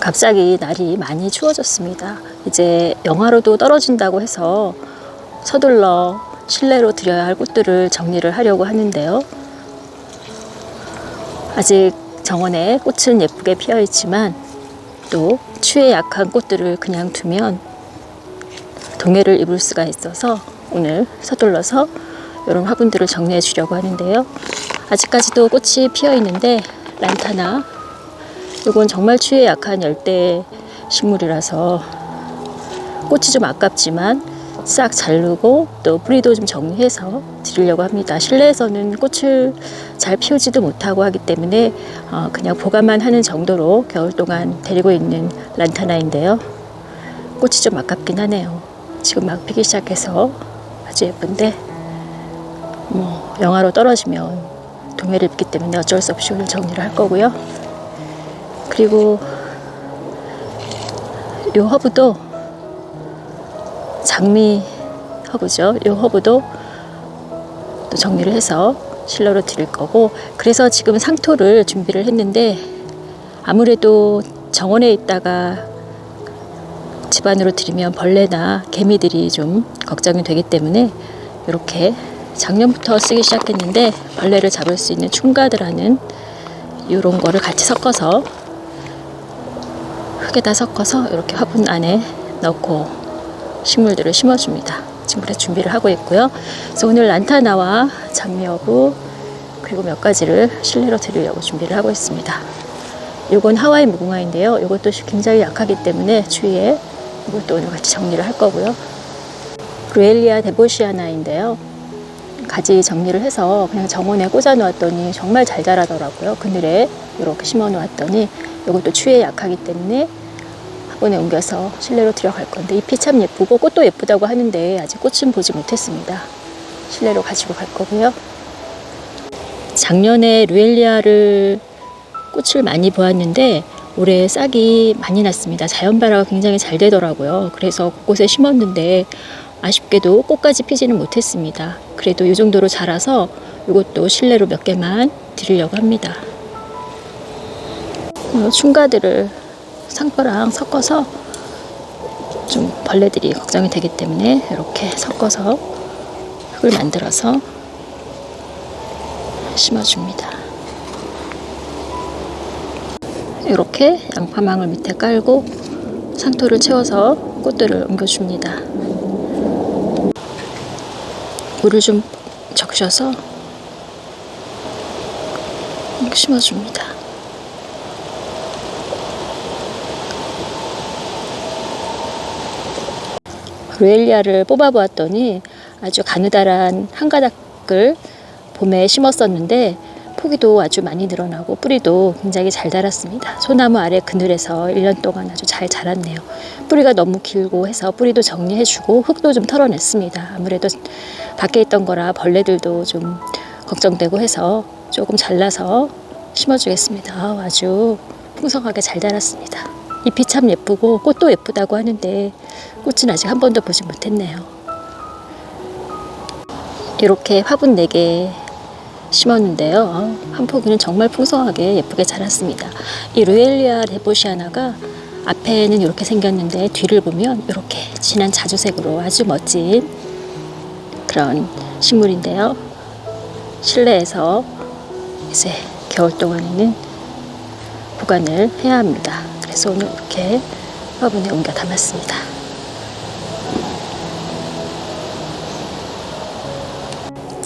갑자기 날이 많이 추워졌습니다. 이제 영하로도 떨어진다고 해서 서둘러 실내로 들여야 할 꽃들을 정리를 하려고 하는데요. 아직 정원에 꽃은 예쁘게 피어 있지만 또 추위에 약한 꽃들을 그냥 두면 동해를 입을 수가 있어서 오늘 서둘러서 이런 화분들을 정리해 주려고 하는데요. 아직까지도 꽃이 피어 있는데 란타나 이건 정말 추위에 약한 열대 식물이라서 꽃이 좀 아깝지만 싹 자르고 또 뿌리도 좀 정리해서 드리려고 합니다. 실내에서는 꽃을 잘 피우지도 못하고 하기 때문에 어, 그냥 보관만 하는 정도로 겨울 동안 데리고 있는 란타나인데요. 꽃이 좀 아깝긴 하네요. 지금 막 피기 시작해서 아주 예쁜데 뭐 영하로 떨어지면 동해를 입기 때문에 어쩔 수 없이 오늘 정리를 할 거고요. 그리고 요 허브도 장미 허브죠. 요 허브도 또 정리를 해서 실러로 드릴 거고 그래서 지금 상토를 준비를 했는데 아무래도 정원에 있다가 집 안으로 들이면 벌레나 개미들이 좀 걱정이 되기 때문에 이렇게 작년부터 쓰기 시작했는데 벌레를 잡을 수 있는 충가드라는 이런 거를 같이 섞어서 흙에다 섞어서 이렇게 화분 안에 넣고 식물들을 심어줍니다. 지금 그래서 준비를 하고 있고요. 그래서 오늘 란타나와 장미여부 그리고 몇 가지를 실내로 드리려고 준비를 하고 있습니다. 이건 하와이 무궁화인데요. 이것도 굉장히 약하기 때문에 주위에 이것도 오늘 같이 정리를 할 거고요. 루엘리아 데보시아나인데요. 가지 정리를 해서 그냥 정원에 꽂아 놓았더니 정말 잘 자라더라고요. 그늘에 이렇게 심어 놓았더니 이것도 추위에 약하기 때문에 화분에 옮겨서 실내로 들어갈 건데 잎이 참 예쁘고 꽃도 예쁘다고 하는데 아직 꽃은 보지 못했습니다. 실내로 가지고 갈 거고요. 작년에 루엘리아를 꽃을 많이 보았는데 올해 싹이 많이 났습니다. 자연 발화가 굉장히 잘 되더라고요. 그래서 곳곳에 심었는데 아쉽게도 꽃까지 피지는 못했습니다. 그래도 이 정도로 자라서 이것도 실내로 몇 개만 드리려고 합니다. 어, 충가들을 상토랑 섞어서 좀 벌레들이 걱정이 되기 때문에 이렇게 섞어서 흙을 만들어서 심어줍니다. 이렇게 양파망을 밑에 깔고 상토를 채워서 꽃들을 옮겨줍니다. 물을 좀 적셔서 심어줍니다. 루엘리아를 뽑아보았더니 아주 가느다란 한 가닥을 봄에 심었었는데 포기도 아주 많이 늘어나고 뿌리도 굉장히 잘 자랐습니다. 소나무 아래 그늘에서 1년 동안 아주 잘 자랐네요. 뿌리가 너무 길고 해서 뿌리도 정리해주고 흙도 좀 털어냈습니다. 아무래도 밖에 있던 거라 벌레들도 좀 걱정되고 해서 조금 잘라서 심어주겠습니다. 아주 풍성하게 잘 자랐습니다. 잎이 참 예쁘고 꽃도 예쁘다고 하는데 꽃은 아직 한 번도 보지 못했네요. 이렇게 화분 4개 심었는데요. 한 포기는 정말 풍성하게 예쁘게 자랐습니다. 이 루엘리아 레보시아나가 앞에는 이렇게 생겼는데 뒤를 보면 이렇게 진한 자주색으로 아주 멋진 그런 식물인데요. 실내에서 이제 겨울 동안에는 보관을 해야 합니다. 그래서 오늘 이렇게 화분에 옮겨 담았습니다.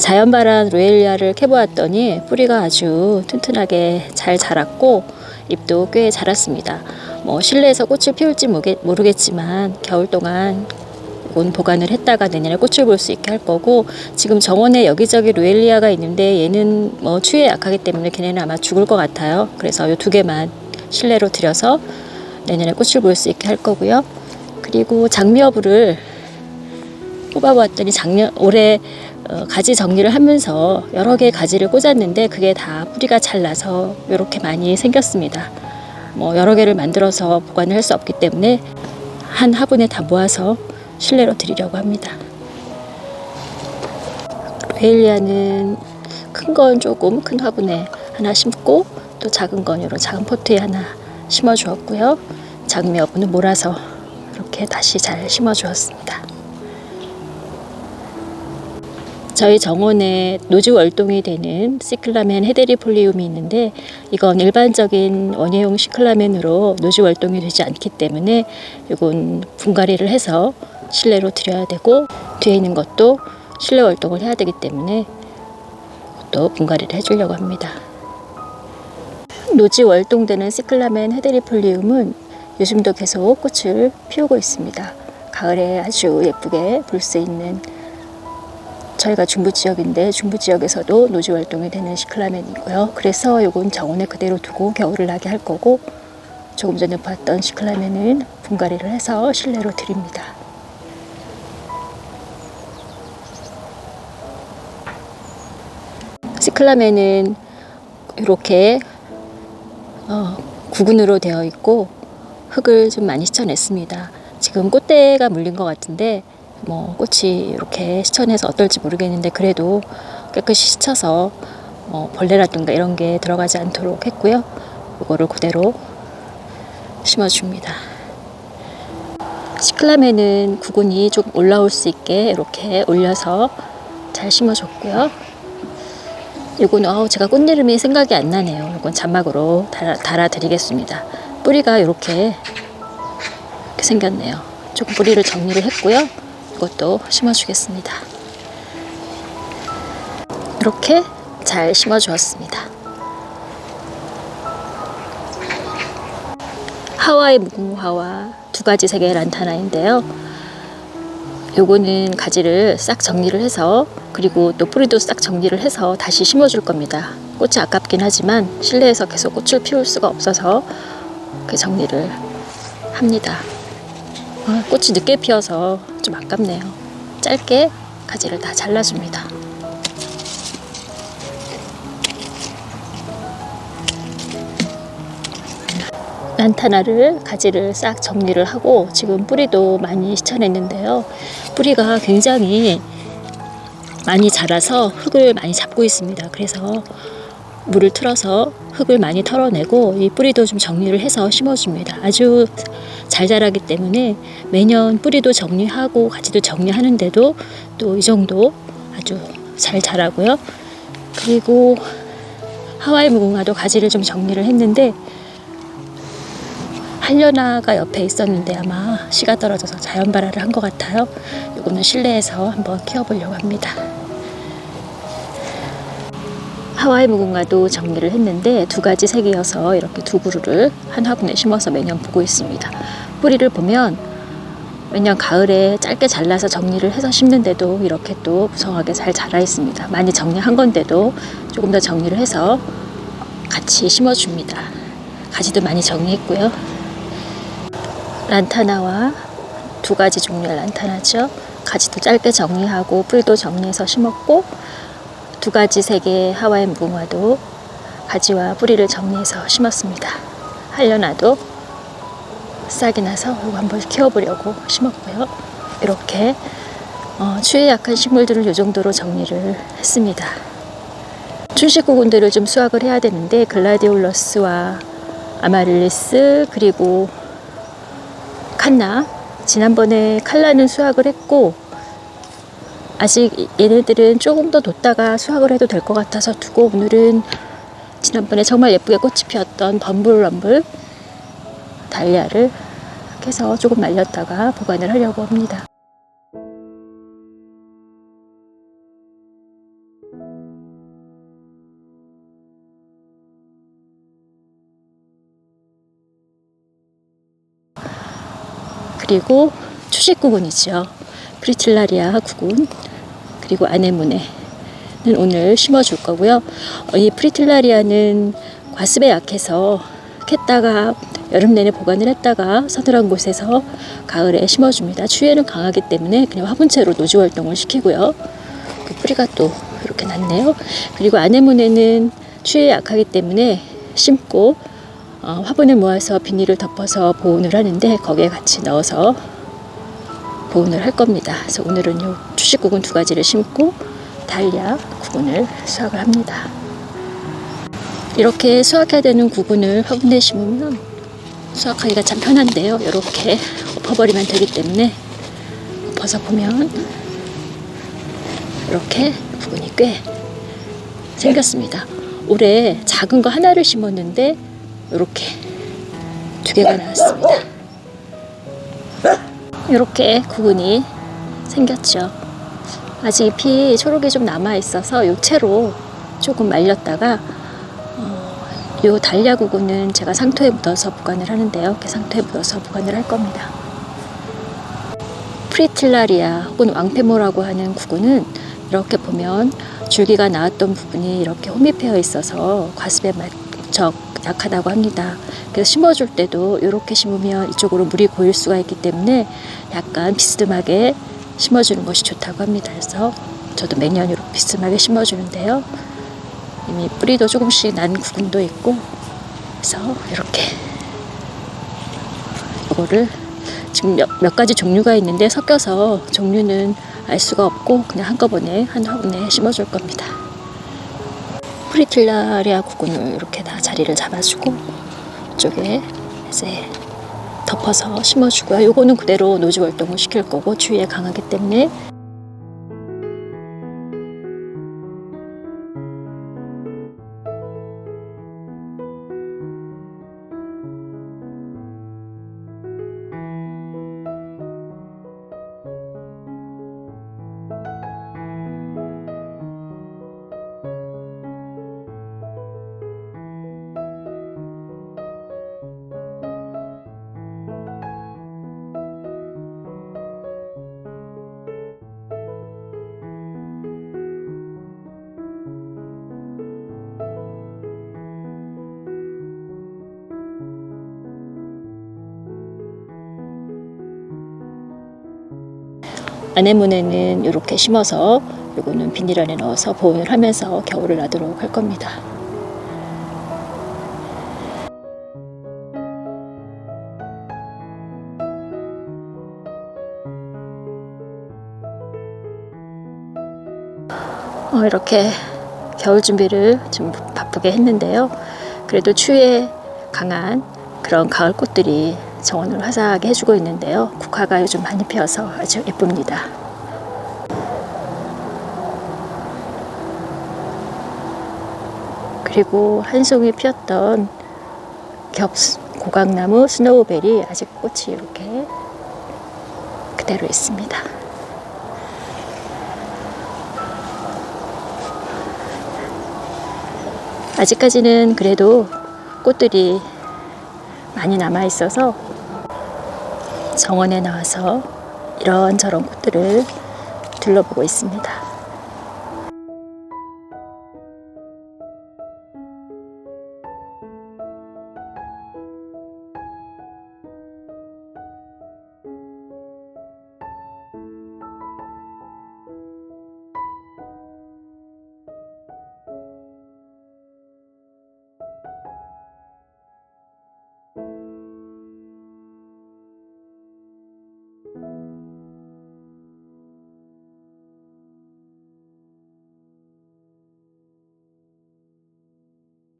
자연발한 루엘리아를 캐보았더니 뿌리가 아주 튼튼하게 잘 자랐고 잎도 꽤 자랐습니다. 뭐 실내에서 꽃을 피울지 모르겠지만 겨울 동안 온 보관을 했다가 내년에 꽃을 볼 수 있게 할 거고 지금 정원에 여기저기 루엘리아가 있는데 얘는 뭐 추위에 약하기 때문에 걔네는 아마 죽을 것 같아요. 그래서 이 두 개만 실내로 들여서 내년에 꽃을 볼 수 있게 할 거고요. 그리고 장미여부를 뽑아보았더니 작년 올해 어, 가지 정리를 하면서 여러 개의 가지를 꽂았는데 그게 다 뿌리가 잘 나서 이렇게 많이 생겼습니다. 뭐 여러 개를 만들어서 보관을 할 수 없기 때문에 한 화분에 다 모아서 실내로 드리려고 합니다. 베일리아는 큰 건 조금 큰 화분에 하나 심고 또 작은 건 이런 작은 포트에 하나 심어 주었고요. 장미 여부는 몰아서 이렇게 다시 잘 심어 주었습니다. 저희 정원에 노지 월동이 되는 시클라멘 헤데리폴리움이 있는데 이건 일반적인 원예용 시클라멘으로 노지 월동이 되지 않기 때문에 이건 분갈이를 해서 실내로 들여야 되고 뒤에 있는 것도 실내 월동을 해야 되기 때문에 또 분갈이를 해주려고 합니다. 노지 월동되는 시클라멘 헤데리폴리움은 요즘도 계속 꽃을 피우고 있습니다. 가을에 아주 예쁘게 볼 수 있는 저희가 중부 지역인데 중부 지역에서도 노지 활동이 되는 시클라멘이고요. 그래서 요건 정원에 그대로 두고 겨울을 나게 할 거고 조금 전에 봤던 시클라멘은 분갈이를 해서 실내로 드립니다. 시클라멘은 이렇게 어, 구근으로 되어 있고 흙을 좀 많이 씻어냈습니다. 지금 꽃대가 물린 것 같은데 뭐 꽃이 이렇게 시천해서 어떨지 모르겠는데 그래도 깨끗이 씻어서 뭐 벌레라든가 이런 게 들어가지 않도록 했고요. 이거를 그대로 심어줍니다. 시클라멘은 구근이 좀 올라올 수 있게 이렇게 올려서 잘 심어줬고요. 이거는 아우 제가 꽃 이름이 생각이 안 나네요. 이건 잔막으로 달아, 달아 드리겠습니다. 뿌리가 이렇게, 이렇게 생겼네요. 조금 뿌리를 정리를 했고요. 이것도 심어주겠습니다. 이렇게 잘 심어주었습니다. 하와이 무궁화와 두 가지 색의 란타나인데요. 요거는 가지를 싹 정리를 해서 그리고 또 뿌리도 싹 정리를 해서 다시 심어줄 겁니다. 꽃이 아깝긴 하지만 실내에서 계속 꽃을 피울 수가 없어서 그 정리를 합니다. 아, 꽃이 늦게 피어서 좀 아깝네요. 짧게 가지를 다 잘라줍니다. 란타나를 가지를 싹 정리를 하고 지금 뿌리도 많이 씻어냈는데요. 뿌리가 굉장히 많이 자라서 흙을 많이 잡고 있습니다. 그래서 물을 틀어서 흙을 많이 털어내고 이 뿌리도 좀 정리를 해서 심어줍니다. 아주 잘 자라기 때문에 매년 뿌리도 정리하고 가지도 정리하는데도 또 이 정도 아주 잘 자라고요. 그리고 하와이 무궁화도 가지를 좀 정리를 했는데 한려나가 옆에 있었는데 아마 씨가 떨어져서 자연 발화를 한 것 같아요. 이거는 실내에서 한번 키워보려고 합니다. 하와이 무궁화도 정리를 했는데 두 가지 색이어서 이렇게 두 그루를 한 화분에 심어서 매년 보고 있습니다. 뿌리를 보면 매년 가을에 짧게 잘라서 정리를 해서 심는데도 이렇게 또 무성하게 잘 자라 있습니다. 많이 정리한 건데도 조금 더 정리를 해서 같이 심어줍니다. 가지도 많이 정리했고요. 란타나와 두 가지 종류의 란타나죠. 가지도 짧게 정리하고 뿌리도 정리해서 심었고 두 가지 색의 하와이 무궁화도 가지와 뿌리를 정리해서 심었습니다. 하려나도 싹이 나서 이거 한번 키워보려고 심었고요. 이렇게 어, 추위에 약한 식물들을 이 정도로 정리를 했습니다. 춘식구 군들을 좀 수확을 해야 되는데 글라디올러스와 아마릴리스 그리고 칸나 지난번에 칼라는 수확을 했고 아직 얘네들은 조금 더 뒀다가 수확을 해도 될 것 같아서 두고 오늘은 지난번에 정말 예쁘게 꽃이 피었던 범블럼블 달리아를 해서 조금 말렸다가 보관을 하려고 합니다. 그리고 추식구근이죠. 프리틸라리아 구근 그리고 아네모네는 오늘 심어줄 거고요. 어, 이 프리틸라리아는 과습에 약해서 캤다가 여름 내내 보관을 했다가 서늘한 곳에서 가을에 심어줍니다. 추위에는 강하기 때문에 그냥 화분째로 노지 활동을 시키고요. 그 뿌리가 또 이렇게 났네요. 그리고 아네모네는 추위에 약하기 때문에 심고 어, 화분을 모아서 비닐을 덮어서 보온을 하는데 거기에 같이 넣어서 보온을 할 겁니다. 그래서 오늘은 요 주식구근 두 가지를 심고 달야 구근을 수확을 합니다. 이렇게 수확해야 되는 구근을 화분에 심으면 수확하기가 참 편한데요. 이렇게 엎어버리면 되기 때문에 엎어서 보면 이렇게 부분이 꽤 생겼습니다. 올해 작은 거 하나를 심었는데 이렇게 두 개가 나왔습니다. 이렇게 구근이 생겼죠. 아직 잎이 초록이 좀 남아 있어서 요 채로 조금 말렸다가 어, 요 달랴 구근은 제가 상토에 묻어서 보관을 하는데요. 이렇게 상토에 묻어서 보관을 할 겁니다. 프리틸라리아 혹은 왕패모라고 하는 구근은 이렇게 보면 줄기가 나왔던 부분이 이렇게 홈입되어 있어서 과습에 무척 약하다고 합니다. 그래서 심어줄 때도 이렇게 심으면 이쪽으로 물이 고일 수가 있기 때문에 약간 비스듬하게 심어주는 것이 좋다고 합니다. 그래서 저도 매년 이렇게 비스듬하게 심어주는데요. 이미 뿌리도 조금씩 난 구근도 있고 그래서 이렇게 이거를 지금 몇, 몇 가지 종류가 있는데 섞여서 종류는 알 수가 없고 그냥 한꺼번에 한 화분에 심어줄 겁니다. 프리틸라리아 구근을 이렇게 다 자리를 잡아주고 이쪽에 이제 덮어서 심어주고요. 요거는 그대로 노지 월동을 시킬 거고 추위에 강하기 때문에 아내문에는 이렇게 심어서 요거는 비닐 안에 넣어서 보온을 하면서 겨울을 나도록 할 겁니다. 어, 이렇게 겨울 준비를 좀 바쁘게 했는데요. 그래도 추위에 강한 그런 가을 꽃들이 정원을 화사하게 해주고 있는데요. 국화가 요즘 많이 피어서 아주 예쁩니다. 그리고 한 송이 피었던 겹 고강나무 스노우벨이 아직 꽃이 이렇게 그대로 있습니다. 아직까지는 그래도 꽃들이 많이 남아 있어서 정원에 나와서 이런저런 꽃들을 둘러보고 있습니다.